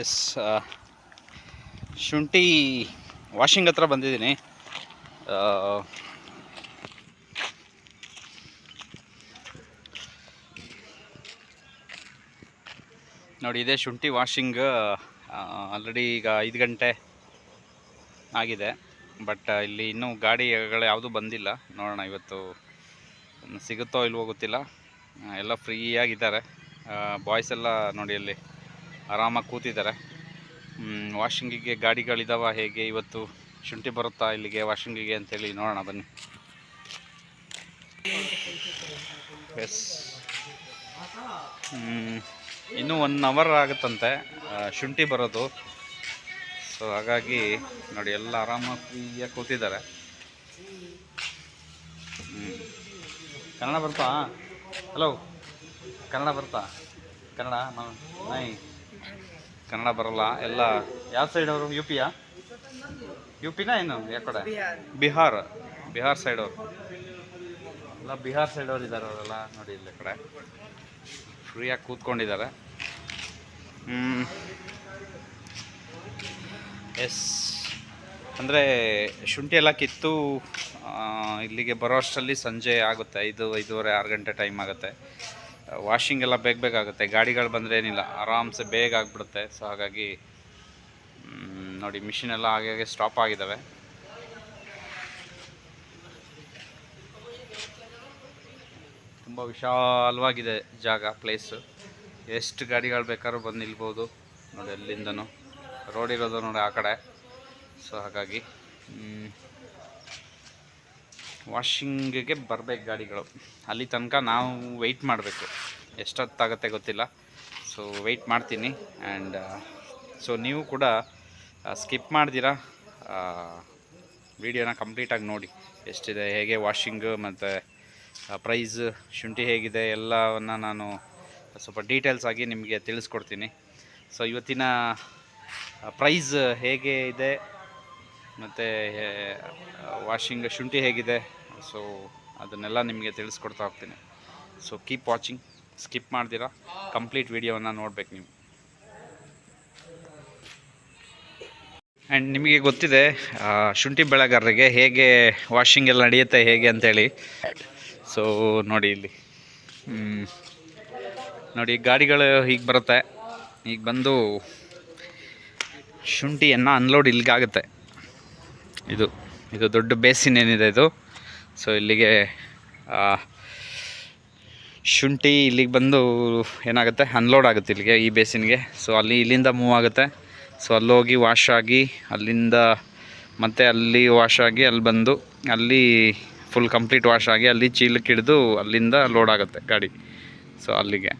S ಶುಂಠಿ washing ಹತ್ರ ಬಂದಿದ್ದೀನಿ. ನೋಡಿ, ಇದೇ ಶುಂಠಿ ವಾಷಿಂಗ್ ಆಲ್ರೆಡಿ ಈಗ ಐದು ಗಂಟೆ ಆಗಿದೆ. ಬಟ್ ಇಲ್ಲಿ ಇನ್ನೂ ಗಾಡಿಗಳು ಯಾವುದೂ ಬಂದಿಲ್ಲ. ನೋಡೋಣ ಇವತ್ತು ಸಿಗುತ್ತೋ ಇಲ್ವೋ ಗೊತ್ತಿಲ್ಲ. ಎಲ್ಲ ಫ್ರೀಯಾಗಿದ್ದಾರೆ ಬಾಯ್ಸ್ ಎಲ್ಲ ನೋಡಿ ಅಲ್ಲಿ ಆರಾಮಾಗಿ ಕೂತಿದ್ದಾರೆ. ವಾಷಿಂಗಿಗೆ ಗಾಡಿಗಳಿದಾವ ಹೇಗೆ? ಇವತ್ತು ಶುಂಠಿ ಬರುತ್ತಾ ಇಲ್ಲಿಗೆ ವಾಷಿಂಗಿಗೆ ಅಂತೇಳಿ ನೋಡೋಣ, ಬನ್ನಿ. ಎಸ್ ಇನ್ನೂ ಒನ್ ಅವರ್ ಆಗುತ್ತಂತೆ ಶುಂಠಿ ಬರೋದು. ಸೊ ಹಾಗಾಗಿ ನೋಡಿ, ಎಲ್ಲ ಆರಾಮಾಗಿ ಕೂತಿದ್ದಾರೆ. ಕನ್ನಡ ಬರ್ತಾ ಹಲೋ ಕನ್ನಡ ಬರ್ತಾ ಕನ್ನಡ ನೈ ಕನ್ನಡ ಬರಲ್ಲ, ಎಲ್ಲ ಯಾವ ಸೈಡ್ ಅವರು? ಯು? ಪಿಯಾ ಯು ಪಿನ ಏನು ಯಾವ ಕಡೆ? ಬಿಹಾರ್. ಬಿಹಾರ್ ಸೈಡ್ ಅವರು. ಎಲ್ಲ ಬಿಹಾರ್ ಸೈಡ್ ಅವ್ರು ಇದ್ದಾರೆ ಅವರೆಲ್ಲ ನೋಡಿ ಇಲ್ಲಿ ಕಡೆ. ಫ್ರೀಯಾಗಿ ಕೂತ್ಕೊಂಡಿದ್ದಾರೆ. ಎಸ್ ಅಂದರೆ ಶುಂಠಿ ಎಲ್ಲ ಕಿತ್ತು ಇಲ್ಲಿಗೆ ಬರೋ ಅಷ್ಟರಲ್ಲಿ ಸಂಜೆ ಆಗುತ್ತೆ, ಐದು, ಐದೂವರೆ, ಆರು ಗಂಟೆ ಟೈಮ್ ಆಗುತ್ತೆ. ವಾಷಿಂಗ್ ಎಲ್ಲ ಬೇಗ ಆಗುತ್ತೆ. ಗಾಡಿಗಳು ಬಂದರೆ ಏನಿಲ್ಲ, ಆರಾಮ್ಸೆ ಬೇಗ ಆಗಿಬಿಡುತ್ತೆ. ಸೊ ಹಾಗಾಗಿ ನೋಡಿ ಮಿಷಿನ್ ಎಲ್ಲ ಹಾಗೆ ಸ್ಟಾಪ್ ಆಗಿದ್ದಾವೆ ತುಂಬ ವಿಶಾಲವಾಗಿದೆ ಜಾಗ ಪ್ಲೇಸು ಎಷ್ಟು ಗಾಡಿಗಳು ಬೇಕಾದ್ರೂ ಬಂದು ನಿಲ್ಬೋದು. ನೋಡಿ, ಅಲ್ಲಿಂದನೂ ರೋಡ್ ಇರೋದು ನೋಡಿ ಆ ಕಡೆ. ಸೊ ಹಾಗಾಗಿ ವಾಷಿಂಗಿಗೆ ಬರಬೇಕು ಗಾಡಿಗಳು. ಅಲ್ಲಿ ತನಕ ನಾವು ವೆಯ್ಟ್ ಮಾಡಬೇಕು. ಎಷ್ಟೊತ್ತಾಗತ್ತೆ ಗೊತ್ತಿಲ್ಲ. ಸೊ ವೆಯ್ಟ್ ಮಾಡ್ತೀನಿ. ಆ್ಯಂಡ್ ಸೊ ನೀವು ಕೂಡ ಸ್ಕಿಪ್ ಮಾಡ್ದಿರಾ? ವಿಡಿಯೋನ ಕಂಪ್ಲೀಟಾಗಿ ನೋಡಿ. ಎಷ್ಟಿದೆ, ಹೇಗೆ ವಾಷಿಂಗು ಮತ್ತು ಪ್ರೈಸ್ ಶುಂಠಿ ಹೇಗಿದೆ, ಎಲ್ಲವನ್ನು ನಾನು ಸ್ವಲ್ಪ ಡೀಟೇಲ್ಸ್ ಆಗಿ ನಿಮಗೆ ತಿಳಿಸ್ಕೊಡ್ತೀನಿ. ಸೊ ಇವತ್ತಿನ ಪ್ರೈಸ್ ಹೇಗೆ ಇದೆ ಮತ್ತು ವಾಷಿಂಗ್ ಶುಂಠಿ ಹೇಗಿದೆ. ಸೊ ಅದನ್ನೆಲ್ಲ ನಿಮಗೆ ತಿಳಿಸ್ಕೊಡ್ತಾ ಹೋಗ್ತೀನಿ. ಸೊ ಕೀಪ್ ವಾಚಿಂಗ್ ಸ್ಕಿಪ್ ಮಾಡ್ದಿರಾ. ಕಂಪ್ಲೀಟ್ ವಿಡಿಯೋವನ್ನು ನೋಡ್ಬೇಕು ನೀವು. ಆ್ಯಂಡ್ ನಿಮಗೆ ಗೊತ್ತಿದೆ ಶುಂಠಿ ಬೆಳೆಗಾರರಿಗೆ ಹೇಗೆ ವಾಷಿಂಗ್ ಎಲ್ಲ ನಡೆಯುತ್ತೆ, ಹೇಗೆ ಅಂತೇಳಿ. ಸೊ ನೋಡಿ ಇಲ್ಲಿ. ನೋಡಿ, ಗಾಡಿಗಳು ಹೀಗೆ ಬರುತ್ತೆ. ಈಗ ಬಂದು ಶುಂಠಿಯನ್ನು ಅನ್ಲೋಡ್ ಇಲ್ಲಿಗಾಗುತ್ತೆ. ಇದು ಇದು ದೊಡ್ಡ ಬೇಸಿನ್ ಏನಿದೆ ಇದು. ಸೊ ಇಲ್ಲಿಗೆ ಶುಂಠಿ ಇಲ್ಲಿಗೆ ಬಂದು ಏನಾಗುತ್ತೆ? ಅನ್ಲೋಡ್ ಆಗುತ್ತೆ ಇಲ್ಲಿಗೆ, ಈ ಬೇಸಿನ್ಗೆ. ಸೊ ಅಲ್ಲಿ ಇಲ್ಲಿಂದ ಮೂವ್ ಆಗುತ್ತೆ. ಸೊ ಅಲ್ಲೋಗಿ ವಾಶ್ ಆಗಿ, ಅಲ್ಲಿಂದ ಮತ್ತೆ ಅಲ್ಲಿ ವಾಶ್ ಆಗಿ, ಅಲ್ಲಿ ಬಂದು, ಅಲ್ಲಿ ಫುಲ್ ಕಂಪ್ಲೀಟ್ ವಾಶ್ ಆಗಿ, ಅಲ್ಲಿ ಚೀಲಕ್ಕೆ ಹಿಡಿದು ಅಲ್ಲಿಂದ ಲೋಡ್ ಆಗುತ್ತೆ ಗಾಡಿ. ಸೊ ಅಲ್ಲಿಗೆ.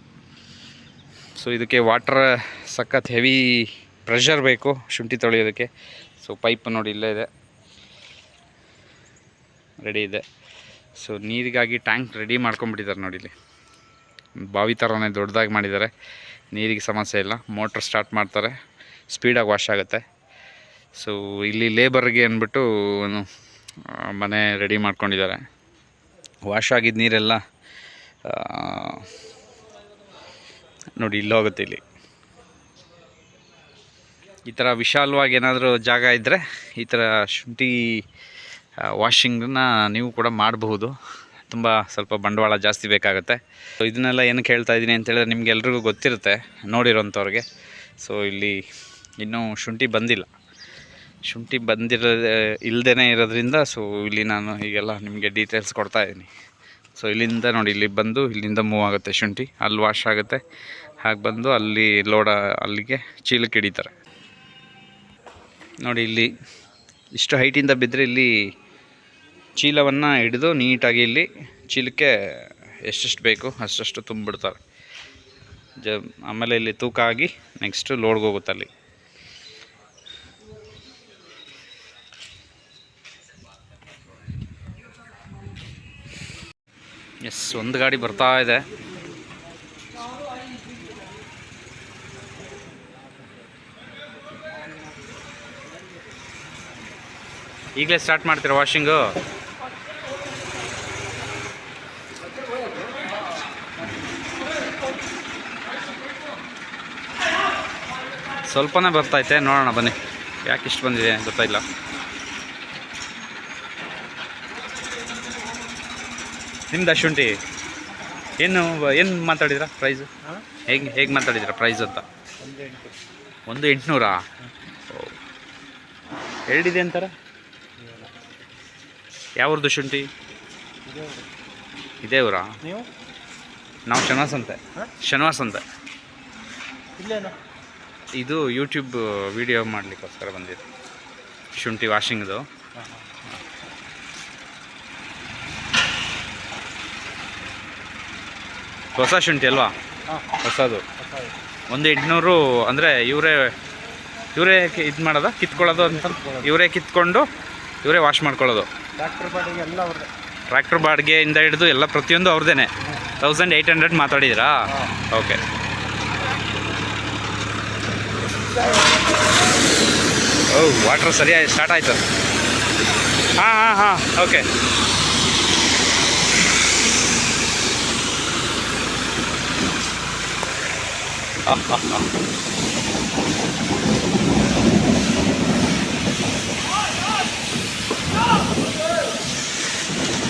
ಸೊ ಇದಕ್ಕೆ ವಾಟ್ರ್ ಸಖತ್ ಹೆವಿ ಪ್ರೆಷರ್ ಬೇಕು, ಶುಂಠಿ ತೊಳೆಯೋದಕ್ಕೆ. ಸೊ ಪೈಪ್ ನೋಡಿ ಇಲ್ಲೇ ಇದೆ. ರೆಡಿ ಇದೆ. ಸೊ ನೀರಿಗಾಗಿ ಟ್ಯಾಂಕ್ ರೆಡಿ ಮಾಡ್ಕೊಂಬಿಟ್ಟಿದ್ದಾರೆ ನೋಡಿ ಇಲ್ಲಿ. ಬಾವಿ ಥರನೇ ದೊಡ್ಡದಾಗಿ ಮಾಡಿದ್ದಾರೆ. ನೀರಿಗೆ ಸಮಸ್ಯೆ ಇಲ್ಲ. ಮೋಟ್ರ್ ಸ್ಟಾರ್ಟ್ ಮಾಡ್ತಾರೆ. ಸ್ಪೀಡಾಗಿ ವಾಶ್ ಆಗುತ್ತೆ. ಸೊ ಇಲ್ಲಿ ಲೇಬರ್ಗೆ ಅಂದ್ಬಿಟ್ಟು ಮನೆ ರೆಡಿ ಮಾಡ್ಕೊಂಡಿದ್ದಾರೆ. ವಾಶ್ ಆಗಿದ್ದ ನೀರೆಲ್ಲ ನೋಡಿ ಇಲ್ಲಿ ಹೋಗುತ್ತೆ ಇಲ್ಲಿ. ಈ ಥರ ವಿಶಾಲವಾಗಿ ಏನಾದರೂ ಜಾಗ ಇದ್ದರೆ ಈ ಥರ ಶುಂಠಿ ವಾಷಿಂಗನ್ನ ನೀವು ಕೂಡ ಮಾಡಬಹುದು. ತುಂಬ ಸ್ವಲ್ಪ ಬಂಡವಾಳ ಜಾಸ್ತಿ ಬೇಕಾಗುತ್ತೆ. ಸೊ ಇದನ್ನೆಲ್ಲ ಏನಕ್ಕೆ ಹೇಳ್ತಾ ಇದ್ದೀನಿ ಅಂತೇಳಿದ್ರೆ ನಿಮಗೆ ಎಲ್ರಿಗೂ ಗೊತ್ತಿರುತ್ತೆ, ನೋಡಿರೋಂಥವ್ರಿಗೆ. ಸೊ ಇಲ್ಲಿ ಇನ್ನೂ ಶುಂಠಿ ಬಂದಿಲ್ಲ. ಶುಂಠಿ ಬಂದಿರೋ ಇಲ್ಲದೇ ಇರೋದ್ರಿಂದ ಸೊ ಇಲ್ಲಿ ನಾನು ಹೀಗೆಲ್ಲ ನಿಮಗೆ ಡೀಟೇಲ್ಸ್ ಕೊಡ್ತಾ ಇದ್ದೀನಿ. ಸೊ ಇಲ್ಲಿಂದ ನೋಡಿ, ಇಲ್ಲಿ ಬಂದು, ಇಲ್ಲಿಂದ ಮೂವ್ ಆಗುತ್ತೆ ಶುಂಠಿ. ಅಲ್ಲಿ ವಾಶ್ ಆಗುತ್ತೆ. ಹಾಗೆ ಬಂದು ಅಲ್ಲಿ ಲೋಡ, ಅಲ್ಲಿಗೆ ಚೀಲಕ್ಕೆ ಹಿಡಿತಾರೆ ನೋಡಿ, ಇಲ್ಲಿ ಇಷ್ಟು ಹೈಟಿಂದ ಬಿದ್ದರೆ ಇಲ್ಲಿ ಚೀಲವನ್ನು ಹಿಡಿದು ನೀಟಾಗಿ ಇಲ್ಲಿ ಚೀಲಕ್ಕೆ ಎಷ್ಟೆಷ್ಟು ಬೇಕು ಅಷ್ಟಷ್ಟು ತುಂಬಿಬಿಡ್ತಾರೆ ಜ, ಆಮೇಲೆ ಇಲ್ಲಿ ತೂಕ ಆಗಿ ನೆಕ್ಸ್ಟು ಲೋಡ್ಗೆ ಹೋಗುತ್ತೆ ಅಲ್ಲಿ. ಎಸ್ ಒಂದು ಗಾಡಿ ಬರ್ತಾ ಇದೆ. ಈಗಲೇ ಸ್ಟಾರ್ಟ್ ಮಾಡ್ತೀರಾ ವಾಷಿಂಗು ಸ್ವಲ್ಪನೇ ಬರ್ತೈತೆ ನೋಡೋಣ ಬನ್ನಿ. ಯಾಕೆ ಇಷ್ಟು ಬಂದಿದೆ ಗೊತ್ತಾಯಿಲ್ಲ ನಿಮ್ದು ಶುಂಠಿ ಏನು ಏನು ಮಾತಾಡಿದ್ರಾ ಪ್ರೈಸ್ ಹೇಗೆ ಹೇಗೆ ಮಾತಾಡಿದ್ರಾ ಪ್ರೈಸ್ ಅಂತ? ಒಂದು ಎಂಟುನೂರಾ? ಎರಡಿದೆ ಅಂತಾರೆ? ಯಾವ್ರದ್ದು ಶುಂಠಿ ಇದೇ ಊರಾ ನೀವು ನಾವು ಶನಿವಾಸ ಅಂತೆ? ಶನಿವಾಸ ಅಂತೆ ಇಲ್ಲೇನು? ಇದು ಯೂಟ್ಯೂಬ್ ವಿಡಿಯೋ ಮಾಡಲಿಕ್ಕೋಸ್ಕರ ಬಂದಿದೆ. ಶುಂಠಿ ವಾಷಿಂಗ್ದು ಹೊಸ ಶುಂಠಿ ಅಲ್ವಾ? ಹೊಸದು. ಒಂದು ಎಂಟುನೂರು ಅಂದರೆ ಇವರೇ ಇವರೇ ಇದು ಮಾಡೋದ? ಕಿತ್ಕೊಳ್ಳೋದು ಅಂತ? ಇವರೇ ಕಿತ್ಕೊಂಡು ಇವರೇ ವಾಶ್ ಮಾಡ್ಕೊಳ್ಳೋದು. ಟ್ರ್ಯಾಕ್ಟ್ರ್ ಬಾಡಿಗೆ ಎಲ್ಲ ಅವ್ರದ್ದು ಟ್ರ್ಯಾಕ್ಟರ್ ಬಾಡಿಗೆಯಿಂದ ಹಿಡಿದು ಎಲ್ಲ ಪ್ರತಿಯೊಂದು ಅವ್ರದ್ದೇನೆ ತೌಸಂಡ್ ಏಯ್ಟ್ ಹಂಡ್ರೆಡ್ ಮಾತಾಡಿದ್ದೀರಾ? ಓಕೆ ಓ ವಾಟ್ರ್ ಸರಿಯಾಗಿ ಸ್ಟಾರ್ಟ್ ಆಯಿತು. ಹಾಂ ಹಾಂ ಹಾಂ ಓಕೆ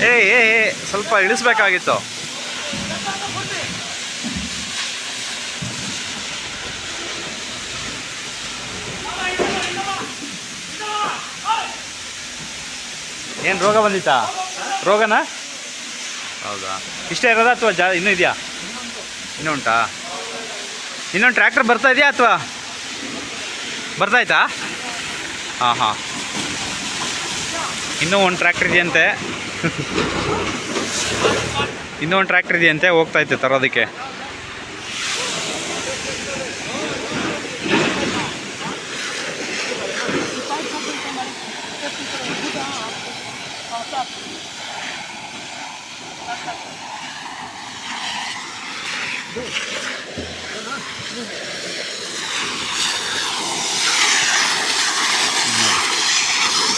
ಏ ಏ ಸ್ವಲ್ಪ ಇಳಿಸ್ಬೇಕಾಗಿತ್ತು. ಏನು ರೋಗ ಬಂದಿತ್ತಾ? ರೋಗನಾ? ಹೌದಾ? ಇಷ್ಟೇ ಇರೋದಾ ಅಥವಾ ಜಾ ಇನ್ನೂ ಇದೆಯಾ? ಇನ್ನೂ ಉಂಟಾ? ಇನ್ನೊಂದು ಟ್ರ್ಯಾಕ್ಟರ್ ಬರ್ತಾ ಇದೆಯಾ ಅಥವಾ? ಬರ್ತಾಯ್ತಾ ಹಾಂ ಹಾಂ ಇನ್ನೂ ಒಂದು ಟ್ರ್ಯಾಕ್ಟರ್ ಇದೆಯಂತೆ. ಇನ್ನೂ ಒಂದು ಟ್ರ್ಯಾಕ್ಟರ್ ಇದೆಯಂತೆ ಹೋಗ್ತಾ ಇತ್ತು ತರೋದಕ್ಕೆ.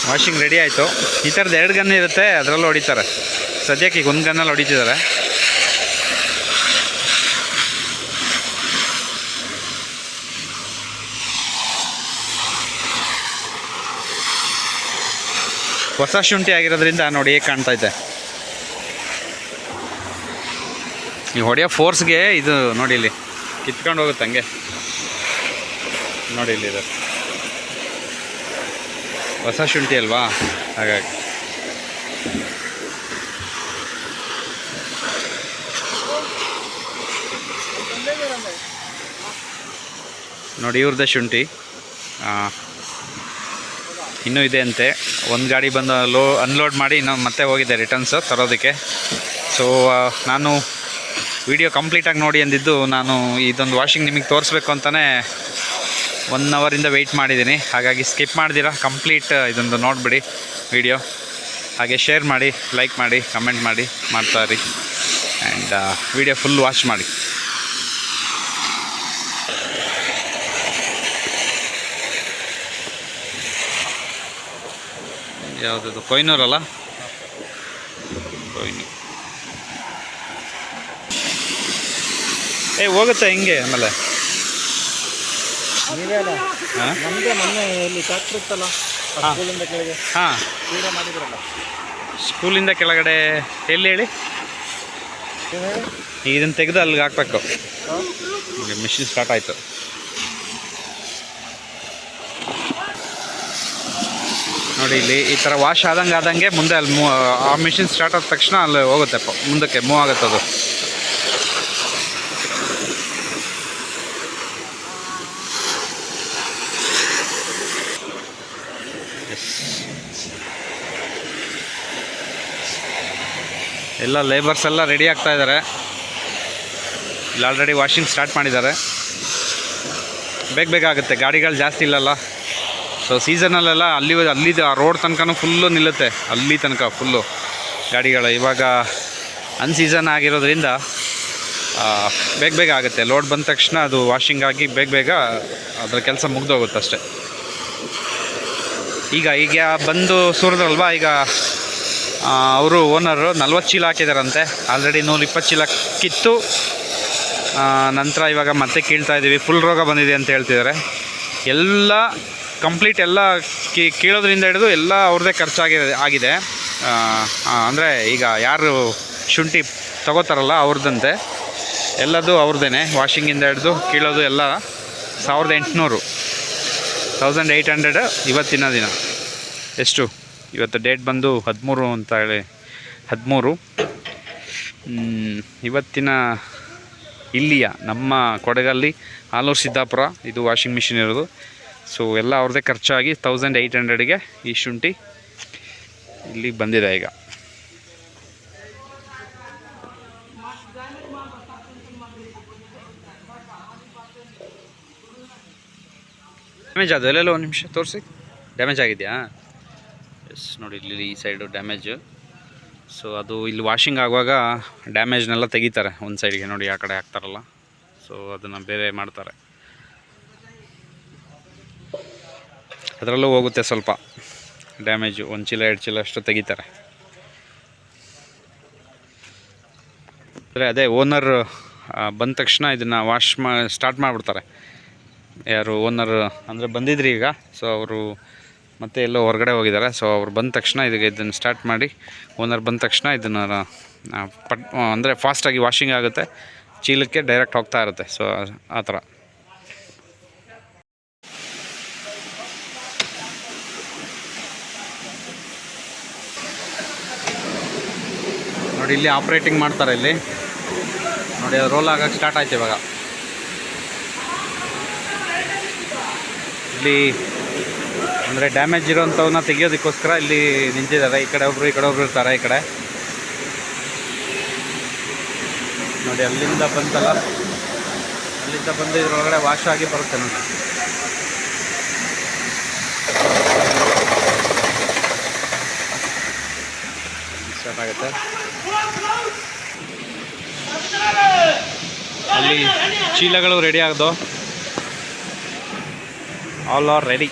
ವಾಷಿಂಗ್ ರೆಡಿ ಆಯಿತು. ಈ ಥರದ್ದು ಎರಡು ಗನ್ ಇರುತ್ತೆ, ಅದರಲ್ಲೂ ಹೊಡಿತಾರೆ. ಸದ್ಯಕ್ಕೆ ಈಗ ಒಂದು ಗನ್ನಲ್ಲಿ ಹೊಡಿತಿದ್ದಾರೆ. ಹೊಸ ಶುಂಠಿ ಆಗಿರೋದ್ರಿಂದ ನೋಡಿ ಹೇಗೆ ಕಾಣ್ತಾ ಇದೆ. ಈ ಹೊಡೆಯೋ ಫೋರ್ಸ್ಗೆ ಇದು ನೋಡಿ ಇಲ್ಲಿ, ಕಿತ್ಕೊಂಡು ಹೋಗುತ್ತೆ ಹಂಗೆ. ನೋಡಿ ಇಲ್ಲಿ ಇದು. ಹೊಸ ಶುಂಠಿ ಅಲ್ವಾ? ಹಾಗಾಗಿ. ನೋಡಿ ಇವ್ರದ್ದೇ ಶುಂಠಿ. ಇನ್ನೂ ಇದೆ ಅಂತೆ. ಒಂದು ಗಾಡಿ ಬಂದು ಲೋ ಅನ್ಲೋಡ್ ಮಾಡಿ ಇನ್ನೊಂದು ಮತ್ತೆ ಹೋಗಿದೆ ರಿಟರ್ನ್ಸು ತರೋದಕ್ಕೆ. ಸೊ ನಾನು ವಿಡಿಯೋ ಕಂಪ್ಲೀಟಾಗಿ ನೋಡಿ ಅಂದಿದ್ದು ನಾನು ಇದೊಂದು ವಾಷಿಂಗ್ ನಿಮಗೆ ತೋರಿಸ್ಬೇಕು ಅಂತಲೇ ಒನ್ ಅವರಿಂದ ವೆಯ್ಟ್ ಮಾಡಿದ್ದೀನಿ. ಹಾಗಾಗಿ ಸ್ಕಿಪ್ ಮಾಡ್ದಿರಾ ಕಂಪ್ಲೀಟ್ ಇದೊಂದು ನೋಡಿಬಿಡಿ ವಿಡಿಯೋ ಹಾಗೆ ಶೇರ್ ಮಾಡಿ ಲೈಕ್ ಮಾಡಿ ಕಮೆಂಟ್ ಮಾಡಿ ಮಾಡ್ತಾ ಇರಿ. ಆ್ಯಂಡ್ ವಿಡಿಯೋ ಫುಲ್ ವಾಚ್ ಮಾಡಿ. ಯಾವುದದು, ಕೊಯ್ನೂರಲ್ಲ? ಕೊಯ್ನೂರು. ಏ ಹೋಗುತ್ತೆ ಹಿಂಗೆ ಆಮೇಲೆ? ನೀವೇ ಅಲ್ಲ ಹಾಂ ಮೊನ್ನೆ ಇಲ್ಲಿ ಇತ್ತಲ್ಲ ಆ. ಸ್ಕೂಲಿಂದ ಕೆಳಗೆ. ಹಾಂ. ವಿಡಿಯೋ ಮಾಡಿದ್ರಲ್ಲ ಸ್ಕೂಲಿಂದ ಕೆಳಗಡೆ ಎಲ್ಲಿ ಹೇಳಿ? ಇದನ್ನ ಹೇಳಿ ಇದನ್ನು ತೆಗೆದು ಅಲ್ಲಿಗೆ ಹಾಕ್ಬೇಕು. ಮಿಷಿನ್ ಸ್ಟಾರ್ಟ್ ಆಯಿತು. ನೋಡಿ ಇಲ್ಲಿ ಈ ಥರ ವಾಶ್ ಆದಂಗೆ ಆದಂಗೆ ಮುಂದೆ ಅಲ್ಲಿ ಮೂ ಆ ಮಿಷಿನ್ ಸ್ಟಾರ್ಟ್ ಆದ ತಕ್ಷಣ ಅಲ್ಲಿ ಹೋಗುತ್ತೆ ಪ- ಮುಂದಕ್ಕೆ ಮೂವ್ ಆಗುತ್ತೆ ಅದು ಎಲ್ಲ ಲೇಬರ್ಸ್ ಎಲ್ಲ ರೆಡಿ ಆಗ್ತಾ ಇದ್ದಾರೆ ಇಲ್ಲಿ ಆಲ್ರೆಡಿ ವಾಷಿಂಗ್ ಸ್ಟಾರ್ಟ್ ಮಾಡಿದ್ದಾರೆ. ಬೇಗ ಬೇಗ ಆಗುತ್ತೆ. ಗಾಡಿಗಳು ಜಾಸ್ತಿ ಇಲ್ಲಲ್ಲ. ಸೊ ಸೀಸನಲ್ಲೆಲ್ಲ ಅಲ್ಲಿ ಅಲ್ಲಿ ಆ ರೋಡ್ ತನಕನೂ ಫುಲ್ಲು ನಿಲ್ಲುತ್ತೆ. ಅಲ್ಲಿ ತನಕ ಫುಲ್ಲು ಗಾಡಿಗಳು. ಇವಾಗ ಅನ್ಸೀಸನ್ ಆಗಿರೋದ್ರಿಂದ ಬೇಗ ಬೇಗ ಆಗುತ್ತೆ. ಲೋಡ್ ಬಂದ ತಕ್ಷಣ ಅದು ವಾಷಿಂಗ್ ಆಗಿ ಬೇಗ ಬೇಗ ಅದರ ಕೆಲಸ ಮುಗ್ದೋಗುತ್ತೆ ಅಷ್ಟೆ. ಈಗ ಈಗ ಬಂದು ಸುರಿದ್ರಲ್ವಾ? ಈಗ ಅವರು ಓನರು ನಲ್ವತ್ತು ಚೀಲ ಹಾಕಿದಾರಂತೆ. ಆಲ್ರೆಡಿ ನೂರು ಇಪ್ಪತ್ತು ಚೀಲ ಕಿತ್ತು. ನಂತರ ಇವಾಗ ಮತ್ತೆ ಕೀಳ್ತಾ ಇದ್ದೀವಿ ಫುಲ್ ರೋಗ ಬಂದಿದೆ ಅಂತ ಹೇಳ್ತಿದ್ದಾರೆ ಎಲ್ಲ ಕಂಪ್ಲೀಟ್ ಎಲ್ಲ ಕೀಳೋದ್ರಿಂದ ಹಿಡಿದು ಎಲ್ಲ ಅವ್ರದ್ದೇ ಖರ್ಚಾಗಿದೆ, ಆಗಿದೆ. ಅಂದರೆ ಈಗ ಯಾರು ಶುಂಠಿ ತಗೋತಾರಲ್ಲ ಅವ್ರದ್ದಂತೆ, ಎಲ್ಲದು ಅವ್ರದ್ದೇ ವಾಷಿಂಗಿಂದ ಹಿಡಿದು ಕೀಳೋದು ಎಲ್ಲ ಸಾವಿರದ ಎಂಟುನೂರು. ತೌಸಂಡ್ ಏಯ್ಟ್ ಹಂಡ್ರೆಡ್ ಇವತ್ತಿನ ದಿನ. ಎಷ್ಟು? ಇವತ್ತು ಡೇಟ್ ಬಂದು ಹದಿಮೂರು ಅಂತ ಹೇಳಿ. ಹದಿಮೂರು. ಇವತ್ತಿನ ಇಲ್ಲಿಯ, ನಮ್ಮ ಕೊಡಗಲ್ಲಿ ಆಲೂರು ಸಿದ್ದಾಪುರ, ಇದು ವಾಷಿಂಗ್ ಮಿಷಿನ್ ಇರೋದು. ಸೊ ಎಲ್ಲ ಅವ್ರದ್ದೇ ಖರ್ಚಾಗಿ ತೌಸಂಡ್ ಏಯ್ಟ್ ಹಂಡ್ರೆಡ್ಗೆ ಈ ಶುಂಠಿ ಇಲ್ಲಿ ಬಂದಿದೆ ಈಗ. ಡ್ಯಾಮೇಜ್ ಅದು ಎಲ್ಲೆಲ್ಲ ಒಂದು ನಿಮಿಷ ತೋರಿಸಿ. ಡ್ಯಾಮೇಜ್ ಆಗಿದೆಯಾ? ಎಸ್ ನೋಡಿ, ಇಲ್ಲಿ ಈ ಸೈಡು ಡ್ಯಾಮೇಜು ಸೊ ಅದು ಇಲ್ಲಿ ವಾಷಿಂಗ್ ಆಗುವಾಗ ಡ್ಯಾಮೇಜ್ನೆಲ್ಲ ತೆಗಿತಾರೆ ಒಂದು ಸೈಡ್ಗೆ ನೋಡಿ, ಆ ಕಡೆ ಹಾಕ್ತಾರಲ್ಲ. ಸೊ ಅದನ್ನು ಬೇರೆ ಮಾಡ್ತಾರೆ. ಅದರಲ್ಲೂ ಹೋಗುತ್ತೆ ಸ್ವಲ್ಪ. ಡ್ಯಾಮೇಜು ಒಂದು ಚೀಲ, ಎರಡು ಚೀಲ ಅಷ್ಟು ತೆಗಿತಾರೆ. ಅದೇ ಓನರ್ ಬಂದ ತಕ್ಷಣ ಇದನ್ನು ವಾಶ್ ಮಾ ಸ್ಟಾರ್ಟ್ ಮಾಡಿಬಿಡ್ತಾರೆ. ಯಾರು ಓನರ್ ಅಂದರೆ ಬಂದಿದ್ರಿ ಈಗ. ಸೊ ಅವರು ಮತ್ತೆ ಎಲ್ಲೋ ಹೊರಗಡೆ ಹೋಗಿದ್ದಾರೆ. ಸೊ ಅವ್ರು ಬಂದ ತಕ್ಷಣ ಇದಕ್ಕೆ ಇದನ್ನು ಸ್ಟಾರ್ಟ್ ಮಾಡಿ ಓನರ್ ಬಂದ ತಕ್ಷಣ ಇದನ್ನು ಪಟ್ ಅಂದರೆ ಫಾಸ್ಟಾಗಿ ವಾಷಿಂಗ್ ಆಗುತ್ತೆ. ಚೀಲಕ್ಕೆ ಡೈರೆಕ್ಟ್ ಹೋಗ್ತಾ ಇರುತ್ತೆ. ಸೊ ಆ ಥರ. ನೋಡಿ, ಇಲ್ಲಿ ಆಪ್ರೇಟಿಂಗ್ ಮಾಡ್ತಾರೆ ಇಲ್ಲಿ. ನೋಡಿ ರೋಲ್ ಆಗೋಕ್ಕೆ ಸ್ಟಾರ್ಟ್ ಆಯ್ತು ಇವಾಗ. ಇಲ್ಲಿ ಅಂದರೆ ಡ್ಯಾಮೇಜ್ ಇರೋಂಥವನ್ನ ತೆಗಿಯೋದಕ್ಕೋಸ್ಕರ ಇಲ್ಲಿ ನಿಂತಿದ್ದಾರೆ. ಈ ಕಡೆ ಒಬ್ರು, ಈ ಕಡೆ ಒಬ್ರು ಇರ್ತಾರೆ, ಈ ಕಡೆ. ನೋಡಿ, ಅಲ್ಲಿಂದ ಬಂತಲ್ಲ. ಅಲ್ಲಿಂದ ಬಂದು ಇದ್ರೊಳಗಡೆ ವಾಶ್ ಆಗಿ ಬರುತ್ತೆ ನೋಡಿ. ಆಗುತ್ತೆ. ಅಲ್ಲಿ ಚೀಲಗಳು ರೆಡಿ ಆಗೋದು. ಆಲ್ ಆರ್ ರೆಡಿ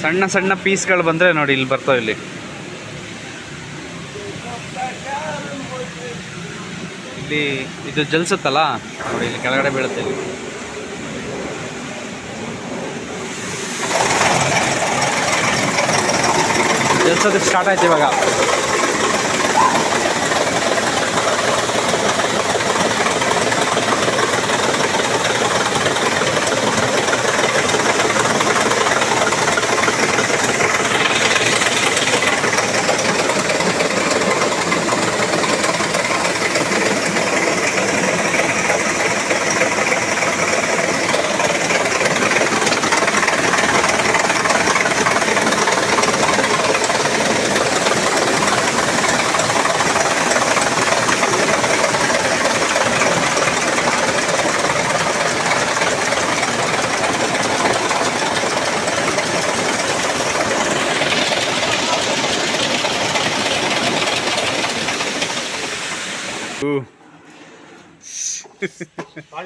ಸಣ್ಣ ಸಣ್ಣ ಪೀಸ್ಗಳು ಬಂದರೆ ನೋಡಿ ಇಲ್ಲಿ ಬರ್ತಾವೆ ಇಲ್ಲಿ. ಇಲ್ಲಿ ಇದು ಜಲ್ಸುತ್ತಲ್ಲ? ನೋಡಿ ಇಲ್ಲಿ ಕೆಳಗಡೆ ಬೀಳುತ್ತೆ ಇಲ್ಲಿ. ಜಲ್ಸೋದಕ್ಕೆ ಸ್ಟಾರ್ಟ್ ಆಯ್ತು ಇವಾಗ.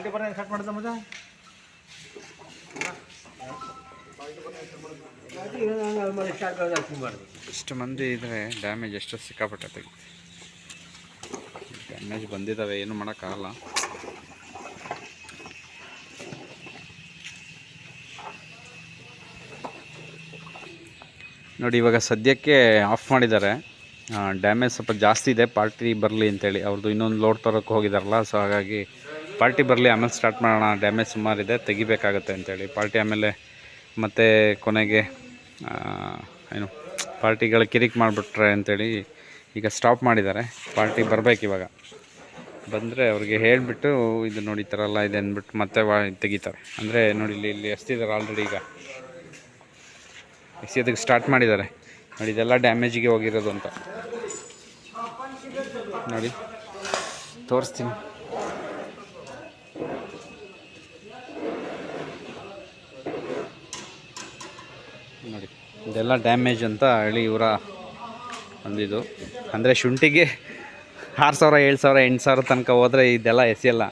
ಕ್ವಾಲಿಟಿ ಬರ ಸ್ಟಾರ್ಟ್ ಮಾಡಿದ ಮಜಾ? ಇಷ್ಟು ಮಂದಿ ಇದ್ರೆ ಡ್ಯಾಮೇಜ್ ಎಷ್ಟು ಸಿಕ್ಕಾಪಟ್ಟೆ ಡ್ಯಾಮೇಜ್ ಬಂದಿದ್ದಾವೆ ಏನು ಮಾಡೋಕ್ಕಾಗಲ್ಲ. ನೋಡಿ, ಇವಾಗ ಸದ್ಯಕ್ಕೆ ಆಫ್ ಮಾಡಿದ್ದಾರೆ. ಡ್ಯಾಮೇಜ್ ಸ್ವಲ್ಪ ಜಾಸ್ತಿ ಇದೆ ಪಾರ್ಟಿ ಬರಲಿ ಅಂತೇಳಿ. ಅವ್ರದ್ದು ಇನ್ನೊಂದು ಲೋಡ್ ತರೋಕ್ಕೆ ಹೋಗಿದಾರಲ್ಲ ಸೊ ಹಾಗಾಗಿ ಪಾರ್ಟಿ ಬರಲಿ, ಆಮೇಲೆ ಸ್ಟಾರ್ಟ್ ಮಾಡೋಣ ಡ್ಯಾಮೇಜ್ ಸುಮಾರಿದೆ ತೆಗಿಬೇಕಾಗುತ್ತೆ ಅಂತೇಳಿ. ಪಾರ್ಟಿ ಆಮೇಲೆ ಮತ್ತೆ ಕೊನೆಗೆ ಏನು, ಪಾರ್ಟಿಗಳು ಕಿರಿಕ್ ಮಾಡಿಬಿಟ್ರೆ ಅಂತೇಳಿ ಈಗ ಸ್ಟಾಪ್ ಮಾಡಿದ್ದಾರೆ. ಪಾರ್ಟಿ ಬರಬೇಕು ಇವಾಗ. ಬಂದರೆ ಅವ್ರಿಗೆ ಹೇಳಿಬಿಟ್ಟು, ಇದು ನೋಡಿ ಇದೆ ಅಂದ್ಬಿಟ್ಟು ಮತ್ತೆ ವಾ, ತೆಗಿತಾರೆ. ಅಂದರೆ ನೋಡಿ ಇಲ್ಲಿ ಇಲ್ಲಿ ಎಸ್ತಿದ್ದಾರೆ ಆಲ್ರೆಡಿ ಈಗ. ಎಸಿಯೋದಕ್ಕೆ ಸ್ಟಾರ್ಟ್ ಮಾಡಿದ್ದಾರೆ. ನೋಡಿ ಇದೆಲ್ಲ ಡ್ಯಾಮೇಜಿಗೆ ಹೋಗಿರೋದು ಅಂತ. ನೋಡಿ, ತೋರಿಸ್ತೀನಿ ನೋಡಿ ಇದೆಲ್ಲ ಡ್ಯಾಮೇಜ್ ಅಂತ ಹೇಳಿ ಇವರ ಒಂದಿದು ಅಂದರೆ ಶುಂಠಿಗೆ ಆರು ಸಾವಿರ, ಏಳು ಸಾವಿರ, ಎಂಟು ಸಾವಿರ ತನಕ ಹೋದರೆ ಇದೆಲ್ಲ ಎಸೆಯಲ್ಲ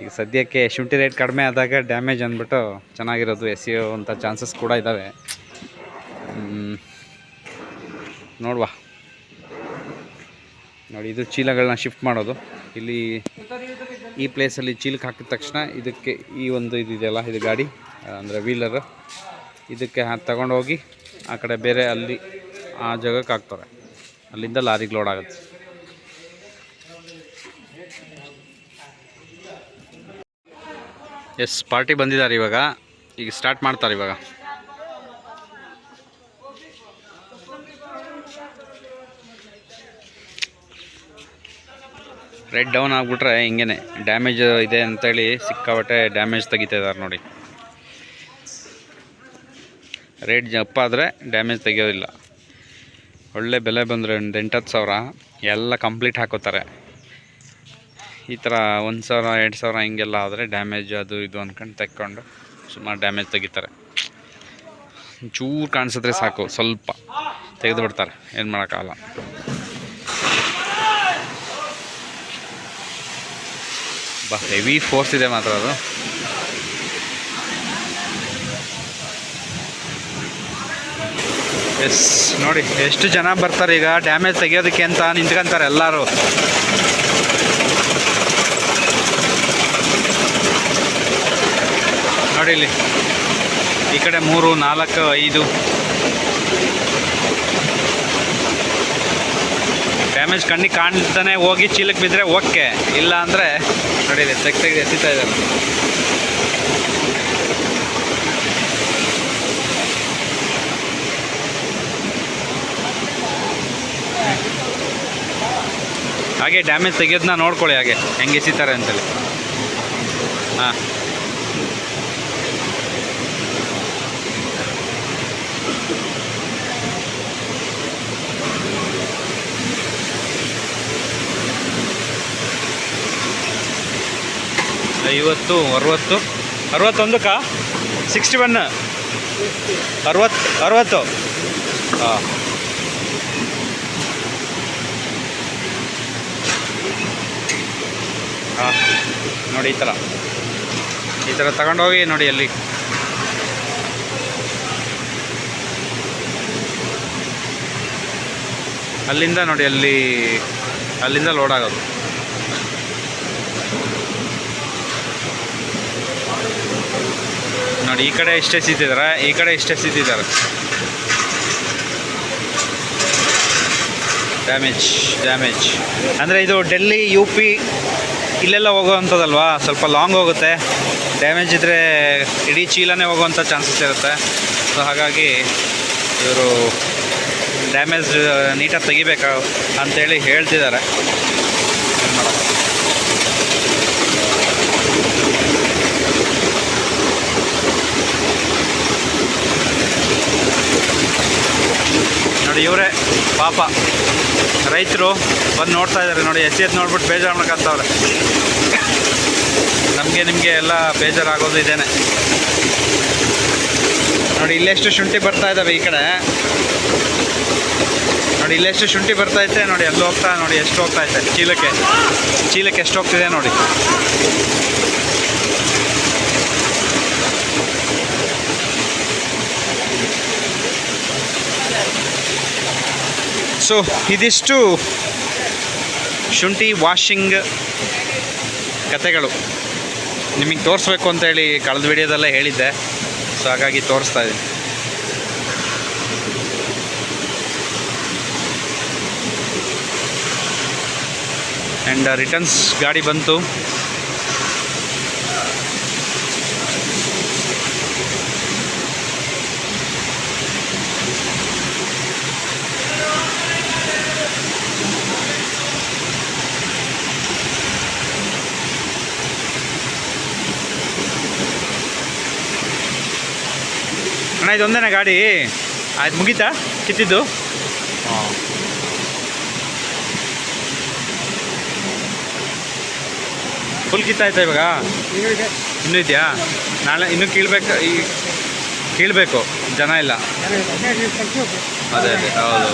ಈಗ ಸದ್ಯಕ್ಕೆ ಶುಂಠಿ ರೇಟ್ ಕಡಿಮೆ ಆದಾಗ ಡ್ಯಾಮೇಜ್ ಅಂದ್ಬಿಟ್ಟು ಚೆನ್ನಾಗಿರೋದು ಎಸೆಯುವಂಥ ಚಾನ್ಸಸ್ ಕೂಡ ಇದ್ದಾವೆ. ನೋಡುವ. ನೋಡಿ, ಇದು ಚೀಲಗಳನ್ನ ಶಿಫ್ಟ್ ಮಾಡೋದು. ಇಲ್ಲಿ ಈ ಪ್ಲೇಸಲ್ಲಿ ಚೀಲಕ್ಕೆ ಹಾಕಿದ ತಕ್ಷಣ ಇದಕ್ಕೆ ಈ ಒಂದು ಇದಿದೆಯಲ್ಲ ಇದು ಗಾಡಿ, ಅಂದರೆ ವೀಲರು ಇದಕ್ಕೆ ತಗೊಂಡೋಗಿ ಆ ಕಡೆ ಬೇರೆ ಅಲ್ಲಿ ಆ ಜಾಗಕ್ಕೆ ಹಾಕ್ತಾರೆ. ಅಲ್ಲಿಂದ ಲಾರಿಗೆ ಲೋಡ್ ಆಗುತ್ತೆ. ಎಸ್ ಪಾರ್ಟಿ ಬಂದಿದ್ದಾರೆ ಇವಾಗ. ಈಗ ಸ್ಟಾರ್ಟ್ ಮಾಡ್ತಾರೆ ಇವಾಗ. ರೆಡ್ ಡೌನ್ ಆಗಿಬಿಟ್ರೆ ಹಿಂಗೇನೆ. ಡ್ಯಾಮೇಜ್ ಇದೆ ಅಂತೇಳಿ ಸಿಕ್ಕಾಬಟ್ಟೆ ಡ್ಯಾಮೇಜ್ ತೆಗಿತಾ ಇದ್ದಾರೆ ನೋಡಿ. ರೇಟ್ ಅಪ್ ಆದರೆ ಡ್ಯಾಮೇಜ್ ತೆಗಿಯೋದಿಲ್ಲ. ಒಳ್ಳೆ ಬೆಲೆ ಬಂದರೆ ಒಂದು ಎಂಟತ್ತು ಸಾವಿರ, ಎಲ್ಲ ಕಂಪ್ಲೀಟ್ ಹಾಕೋತಾರೆ. ಈ ಥರ ಒಂದು ಸಾವಿರ, ಎರಡು ಸಾವಿರ ಹಿಂಗೆಲ್ಲ ಆದರೆ ಡ್ಯಾಮೇಜ್ ಅದು ಇದು ಅಂದ್ಕೊಂಡು ತೆಕ್ಕೊಂಡು ಸುಮಾರು ಡ್ಯಾಮೇಜ್ ತೆಗಿತಾರೆ. ಚೂರು ಕಾಣಿಸಿದ್ರೆ ಸಾಕು, ಸ್ವಲ್ಪ ತೆಗೆದು ಬಿಡ್ತಾರೆ, ಏನು ಮಾಡೋಕ್ಕಾಗಲ್ಲ ಬಾ, ಹೆವಿ ಫೋರ್ಸ್ ಇದೆ ಮಾತ್ರ ಅದು. ಎಸ್ ನೋಡಿ, ಎಷ್ಟು ಜನ ಬರ್ತಾರೆ ಈಗ? ಡ್ಯಾಮೇಜ್ ತೆಗಿಯೋದಕ್ಕೆ ಅಂತ ನಿಂತ್ಕೊಂತಾರೆ ಎಲ್ಲರೂ. ನೋಡಿ ಇಲ್ಲಿ. ಈ ಕಡೆ ಮೂರು, ನಾಲ್ಕು, ಐದು. ಡ್ಯಾಮೇಜ್ ಕಣ್ಣಿಗೆ ಕಾಣ್ತಾನೆ ಹೋಗಿ ಚೀಲಕ್ಕೆ ಬಿದ್ದರೆ ಓಕೆ. ಇಲ್ಲ ಅಂದರೆ, ನೋಡಿ ತೆಗ್ದು ತೆಗ್ ತೆಗೆದು ಎತ್ತಿತಾ ಇದ್ದಾರೆ. ಹಾಗೆ ಡ್ಯಾಮೇಜ್ ತೆಗಿಯೋದನ್ನ ನೋಡ್ಕೊಳ್ಳಿ ಹಾಗೆ, ಹೆಂಗೆ ಎಸಿತಾರೆ ಅಂತೇಳಿ. ಹಾಂ. ಐವತ್ತು, ಅರವತ್ತು, ಅರವತ್ತೊಂದಕ್ಕ? ಸಿಕ್ಸ್ಟಿ ಒನ್ ಅರವತ್ತು ಅರವತ್ತು. ಹಾಂ. ನೋಡಿ ಈ ಥರ. ಈ ಥರ ತಗೊಂಡೋಗಿ ನೋಡಿ ಅಲ್ಲಿ. ಅಲ್ಲಿಂದ ನೋಡಿ ಅಲ್ಲಿ, ಅಲ್ಲಿಂದ ಲೋಡ್ ಆಗೋದು. ನೋಡಿ, ಈ ಕಡೆ ಇಷ್ಟೇ ಸಿದ್ದಿದ್ದಾರೆ ಈ ಕಡೆ ಇಷ್ಟೇ ಸಿದ್ದಿದ್ದಾರೆ ಡ್ಯಾಮೇಜ್ ಡ್ಯಾಮೇಜ್ ಅಂದರೆ ಇದು ಡೆಲ್ಲಿ, ಯು ಪಿ ಇಲ್ಲೆಲ್ಲ ಹೋಗೋವಂಥದ್ದಲ್ವಾ? ಸ್ವಲ್ಪ ಲಾಂಗ್ ಹೋಗುತ್ತೆ. ಡ್ಯಾಮೇಜ್ ಇದ್ದರೆ ಇಡೀ ಚೀಲನೇ ಹೋಗುವಂಥ ಚಾನ್ಸಸ್ ಇರುತ್ತೆ. ಸೊ ಹಾಗಾಗಿ ಇವರು ಡ್ಯಾಮೇಜ್ ನೀಟಾಗಿ ತೆಗಿಬೇಕು ಅಂತೇಳಿ ಹೇಳ್ತಿದ್ದಾರೆ. ನೋಡಿ, ಇವರೇ ಪಾಪ. ರೈತರು ಬಂದು ನೋಡ್ತಾ ಇದ್ದಾರೆ ನೋಡಿ ಎಸ್ ಎತ್ ನೋಡ್ಬಿಟ್ಟು ಬೇಜಾರು ಮಾಡ್ಕೊಂತವ್ರೆ. ನಮಗೆ ನಿಮಗೆ ಎಲ್ಲ ಬೇಜಾರಾಗೋದು ಇದೇನೆ. ನೋಡಿ, ಇಲ್ಲೆಷ್ಟು ಶುಂಠಿ ಬರ್ತಾ ಇದ್ದಾವೆ ಈ ಕಡೆ. ನೋಡಿ, ಇಲ್ಲೆಷ್ಟು ಶುಂಠಿ ಬರ್ತಾ ಐತೆ, ನೋಡಿ, ಅಲ್ಲಿ ಹೋಗ್ತಾ, ನೋಡಿ, ಎಷ್ಟು ಹೋಗ್ತಾ ಐತೆ. ಚೀಲಕ್ಕೆ ಚೀಲಕ್ಕೆ ಎಷ್ಟು ಹೋಗ್ತಿದೆ ನೋಡಿ. ಸೊ ಇದಿಷ್ಟು ಶುಂಠಿ ವಾಷಿಂಗ್ ಕತೆಗಳು ನಿಮಗೆ ತೋರಿಸ್ಬೇಕು ಅಂತೇಳಿ ಕಳೆದ ವಿಡಿಯೋದಲ್ಲೇ ಹೇಳಿದ್ದೆ. ಸೊ ಹಾಗಾಗಿ ತೋರಿಸ್ತಾ ಇದ್ದೀನಿ ಆ್ಯಂಡ್ ರಿಟರ್ನ್ಸ್ ಗಾಡಿ ಬಂತು. ಅಣ್ಣ, ಇದೊಂದೇನಾ ಗಾಡಿ? ಆಯ್ತು, ಮುಗೀತಾ? ಕಿತ್ತಿದ್ದು? ಫುಲ್ ಕಿತ್ತಾಯ್ತಾ ಇವಾಗ? ಇನ್ನೂ ಇದೆಯಾ? ನಾಳೆ ಇನ್ನೂ ಕೀಳ್ಬೇಕು, ಈ ಕೀಳ್ಬೇಕು. ಜನ ಇಲ್ಲ. ಅದೇ ಅದೇ, ಹೌದು.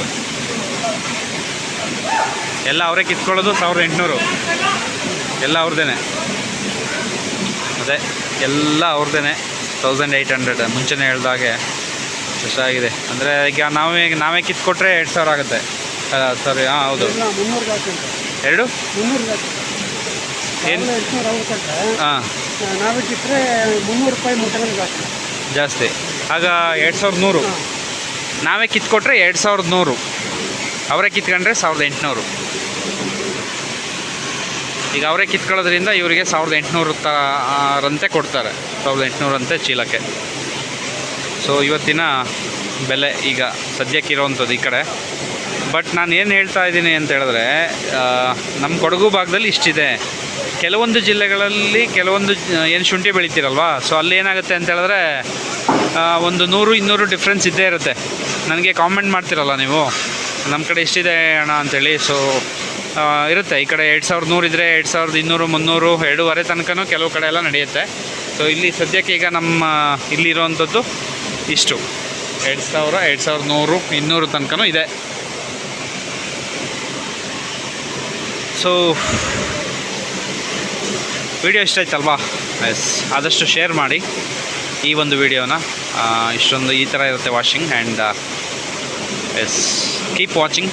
ಎಲ್ಲ ಅವರೇ ಕಿತ್ಕೊಳ್ಳೋದು ಸಾವಿರದ ಎಂಟುನೂರು. ಎಲ್ಲ ಅವ್ರದ್ದೇನೆ ಅದೇ, ಎಲ್ಲ ಅವ್ರದ್ದೇನೆ ತೌಸಂಡ್ ಏಯ್ಟ್ ಹಂಡ್ರೆಡ್ ಮುಂಚೆನೇ ಹೇಳ್ದಾಗೆ ಎಷ್ಟಾಗಿದೆ? ಅಂದರೆ ಈಗ ನಾವೇ ನಾವೇ ಕಿತ್ಕೊಟ್ರೆ ಎರಡು ಸಾವಿರ ಆಗುತ್ತೆ. ಸರಿ ಹಾಂ ಹೌದು. ಎರಡು? ಏನು? ಹಾಂ ಜಾಸ್ತಿ. ಆಗ ಎರಡು ಸಾವಿರದ ನೂರು. ನಾವೇ ಕಿತ್ಕೊಟ್ರೆ ಎರಡು ಸಾವಿರದ ನೂರು. ಅವರೇ ಕಿತ್ಕೊಂಡ್ರೆ ಸಾವಿರದ ಎಂಟುನೂರು. ಈಗ ಅವರೇ ಕಿತ್ಕೊಳ್ಳೋದ್ರಿಂದ ಇವರಿಗೆ ಸಾವಿರದ ಎಂಟುನೂರು ತ ರಂತೆ ಕೊಡ್ತಾರೆ. ಸಾವಿರದ ಎಂಟುನೂರಂತೆ ಚೀಲಕ್ಕೆ. ಸೊ ಇವತ್ತಿನ ಬೆಲೆ ಈಗ ಸದ್ಯಕ್ಕಿರೋವಂಥದ್ದು ಈ ಕಡೆ. ಬಟ್ ನಾನು ಏನು ಹೇಳ್ತಾ ಇದ್ದೀನಿ ಅಂತ ಹೇಳಿದ್ರೆ ನಮ್ಮ ಕೊಡಗು ಭಾಗದಲ್ಲಿ ಇಷ್ಟಿದೆ. ಕೆಲವೊಂದು ಜಿಲ್ಲೆಗಳಲ್ಲಿ ಕೆಲವೊಂದು ಏನು ಶುಂಠಿ ಬೆಳಿತೀರಲ್ವಾ? ಸೊ ಅಲ್ಲಿ ಏನಾಗುತ್ತೆ ಅಂತ ಹೇಳಿದ್ರೆ ಒಂದು ನೂರು, ಇನ್ನೂರು ಡಿಫ್ರೆನ್ಸ್ ಇದ್ದೇ ಇರುತ್ತೆ. ನನಗೆ ಕಾಮೆಂಟ್ ಮಾಡ್ತಿರಲ್ಲ ನೀವು? ನಮ್ಮ ಕಡೆ ಇಷ್ಟಿದೆ ಅಣ್ಣ ಅಂತೇಳಿ. ಸೊ ಇರುತ್ತೆ. ಈ ಕಡೆ ಎರಡು ಸಾವಿರದ ನೂರು ಇದ್ದರೆ ಎರಡು ಸಾವಿರದ ಇನ್ನೂರು, ಮುನ್ನೂರು, ಎರಡೂವರೆ ತನಕನೂ ಕೆಲವು ಕಡೆ ಎಲ್ಲ ನಡೆಯುತ್ತೆ. ಸೊ ಇಲ್ಲಿ ಸದ್ಯಕ್ಕೆ ಈಗ ನಮ್ಮ, ಇಲ್ಲಿರುವಂಥದ್ದು ಇಷ್ಟು. ಎರಡು ಸಾವಿರ, ಎರಡು ಸಾವಿರದ ನೂರು, ಇನ್ನೂರು ತನಕನೂ ಇದೆ. ಸೊ ವಿಡಿಯೋ ಇಷ್ಟ ಆಯ್ತಲ್ವಾ? ಎಸ್ ಆದಷ್ಟು ಶೇರ್ ಮಾಡಿ. ಈ ಒಂದು ವಿಡಿಯೋನ ಇಷ್ಟೊಂದು ಈ ಥರ ಇರುತ್ತೆ washing and yes keep watching